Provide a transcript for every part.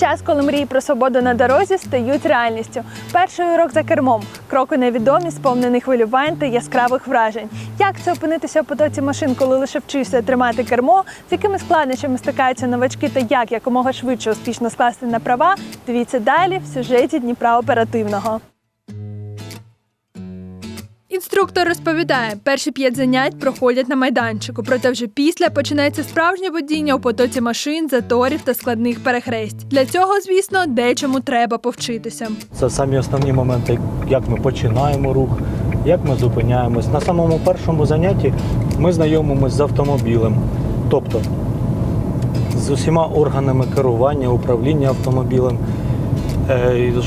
Час, коли мрії про свободу на дорозі стають реальністю. Перший урок за кермом, кроки невідомі, сповнений хвилювань та яскравих вражень. Як це опинитися у потоці машин, коли лише вчишся тримати кермо, з якими складнощами стикаються новачки та як якомога швидше успішно скласти на права? Дивіться далі в сюжеті Дніпра оперативного. Інструктор розповідає, перші п'ять занять проходять на майданчику, проте вже після починається справжнє водіння у потоці машин, заторів та складних перехресть. Для цього, звісно, дечому треба повчитися. Це самі основні моменти, як ми починаємо рух, як ми зупиняємось. На самому першому занятті ми знайомимося з автомобілем, тобто з усіма органами керування, управління автомобілем,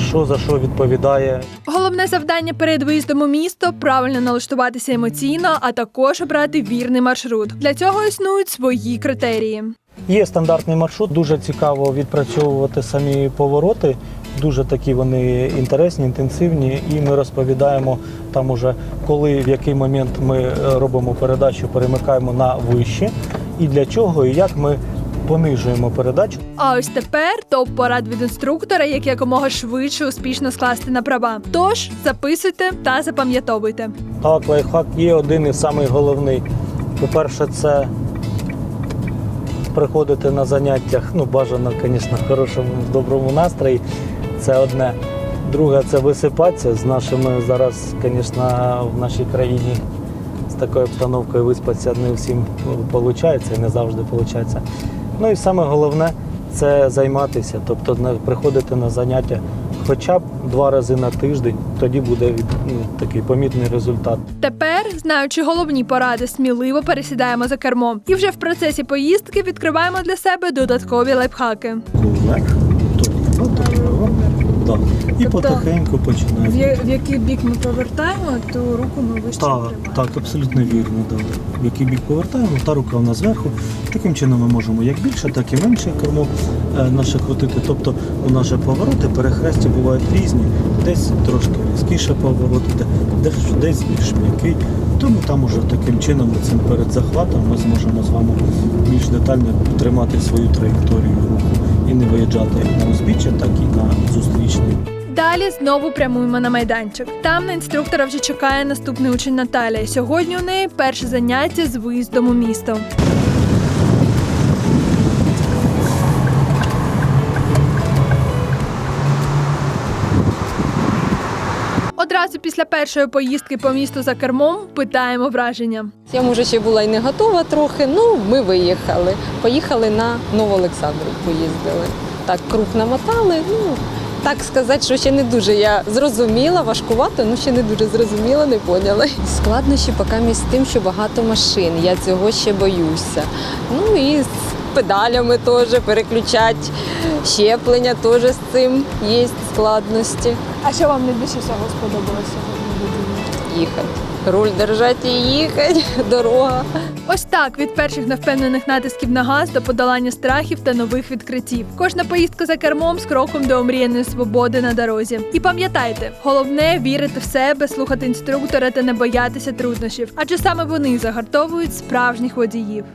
що за що відповідає. Головне завдання перед виїздом у місто правильно налаштуватися емоційно, а також обрати вірний маршрут. Для цього існують свої критерії. Є стандартний маршрут, дуже цікаво відпрацьовувати самі повороти. Дуже такі вони інтересні, інтенсивні, і ми розповідаємо там уже, коли в який момент ми е, робимо передачу, перемикаємо на вище, і для чого, і як ми понижуємо передачу. А ось тепер топ порад від інструктора, як якомога швидше успішно скласти на права. Тож записуйте та запам'ятовуйте. Так, лайфхак є один і самий головний. По-перше, це приходити на заняттях, ну, бажано, звісно, в хорошому, в доброму настрої. Це одне. Друге, це висипатися з нашими зараз, звісно, в нашій країні з такою обстановкою виспатися не всім виходить і не завжди виходить. Ну і саме головне це займатися, тобто не приходити на заняття хоча б два рази на тиждень, тоді буде від- ну, такий помітний результат. Тепер, знаючи головні поради, сміливо пересідаємо за кермо. І вже в процесі поїздки відкриваємо для себе додаткові лайфхаки. вверх, то вліво, то вправо. Да. І Тобто потихеньку починаємо. в який бік ми повертаємо, то руку ми вище Так, так, абсолютно вірно. Да. В який бік повертаємо, та рука у нас зверху. Таким чином ми можемо як більше, так і менше кермо е, наше крутити. Тобто у нас же повороти, перехрестя бувають різні. Десь трошки різкіше поворот, іде, десь, десь більш м'який. Тому там уже таким чином цим перед захватом ми зможемо з вами більш детально тримати свою траєкторію руху і не виїжджати як на узбіччя, так і на зустрічний. Далі знову прямуємо на майданчик. Там на інструктора вже чекає наступний учень Наталія. Сьогодні у неї перше заняття з виїздом у місто. Одразу після першої поїздки по місту за кермом питаємо враження. Я може ще була і не готова трохи. Ну, ми виїхали. Поїхали на Новоолександру, поїздили. Так, круг намотали. Ну так сказати, що ще не дуже я зрозуміла, важкувато, ну ще не дуже зрозуміла, не поняла. Складнощі поки між тим, що багато машин. Я цього ще боюся. Ну і з педалями теж переключати щеплення теж з цим є складності. А що вам найбільше всього сподобалося? Їхати. Руль держати і їхати, дорога. Ось так від перших невпевнених натисків на газ до подолання страхів та нових відкриттів. Кожна поїздка за кермом з кроком до омріяної свободи на дорозі. І пам'ятайте, головне вірити в себе, слухати інструктора та не боятися труднощів, адже саме вони загартовують справжніх водіїв.